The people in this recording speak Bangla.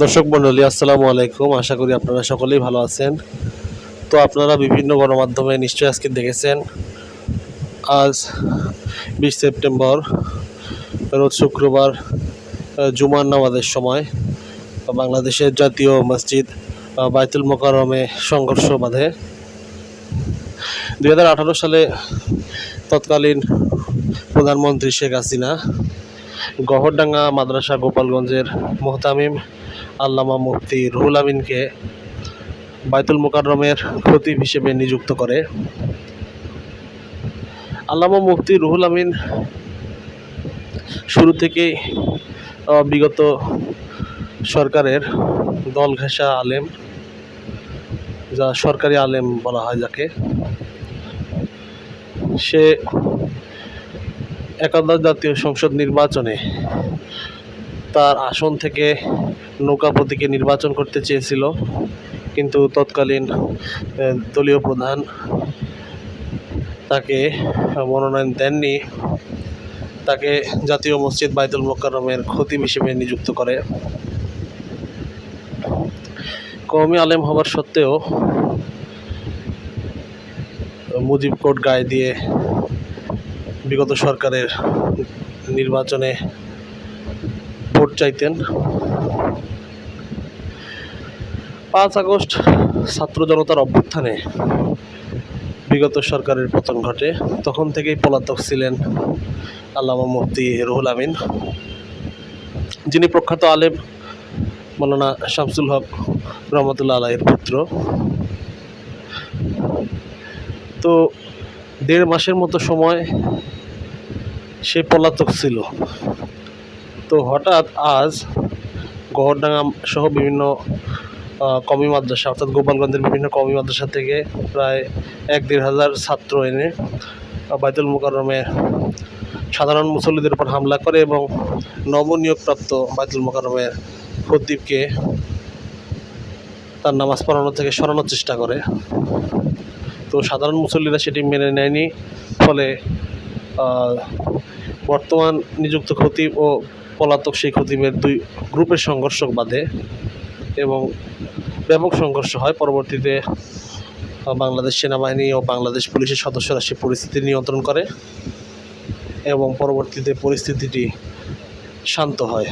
দর্শক মণ্ডলী আসসালামু আলাইকুম। আশা করি আপনারা সকলেই ভালো আছেন। তো আপনারা বিভিন্ন গণমাধ্যমে নিশ্চয়ই আজকে দেখেছেন আজ বিশ সেপ্টেম্বর রোজ শুক্রবার জুমার নামাজের সময় বাংলাদেশের জাতীয় মসজিদ আহ, বাইতুল মোকাররমে সংঘর্ষ বাঁধে। দু হাজার আঠারো সালে তৎকালীন প্রধানমন্ত্রী শেখ হাসিনা গহরডাঙ্গা মাদ্রাসা গোপালগঞ্জের মোহতামিম আল্লামা মুফতি রুহুল আমিনকে বাইতুল মোকাররমের খতিব হিসেবে নিযুক্ত করে। আল্লামা মুফতি রুহুল আমিন শুরু থেকেই বিগত সরকারের দল ঘেঁষা আলেম, যা সরকারি আলেম বলা হয় যাকে, সে একাদশ জাতীয় সংসদ নির্বাচনে তার আসন থেকে নৌকা প্রতীকে নির্বাচন করতে চেয়েছিল। কিন্তু তৎকালীন দলীয় প্রধান তাকে মনোনয়ন দেননি। তাকে জাতীয় মসজিদ বাইতুল মোকাররমের খতিব হিসেবে নিযুক্ত করে। কওমি আলেম হবার সত্ত্বেও মুজিব গায়ে দিয়ে বিগত সরকারের নির্বাচনে চাইতেন। পাঁচ আগস্ট ছাত্র জনতার অভ্যুত্থানে বিগত সরকারের পতন ঘটে। তখন থেকেই পলাতক ছিলেন আল্লামা মুফতি রুহুল আমিন, যিনি প্রখ্যাত আলেম মৌলানা শামসুল হক রহমতুল্লাহ আলাইয়ের পুত্র। তো দেড় মাসের মতো সময় সে পলাতক ছিল। তো হঠাৎ আজ গহরডাঙ্গা সহ বিভিন্ন কমি মাদ্রাসা, অর্থাৎ গোপালগঞ্জের বিভিন্ন কমি মাদ্রাসা থেকে প্রায় এক দেড় হাজার ছাত্র এনে বাইতুল মোকাররমে সাধারণ মুসল্লিদের উপর হামলা করে এবং নবনিয়োগপ্রাপ্ত বাইতুল মোকাররমের প্রদীপকে তার নামাজ পড়ানো থেকে সরানোর চেষ্টা করে। তো সাধারণ মুসল্লিরা সেটি মেনে নেয়নি, ফলে বর্তমান নিযুক্ত খতিব ও পলাতক সেই খতিবের দুই গ্রুপের সংঘর্ষ বাঁধে এবং ব্যাপক সংঘর্ষ হয়। পরবর্তীতে বাংলাদেশ সেনাবাহিনী ও বাংলাদেশ পুলিশের সদস্যরা সে পরিস্থিতি নিয়ন্ত্রণ করে এবং পরবর্তীতে পরিস্থিতিটি শান্ত হয়।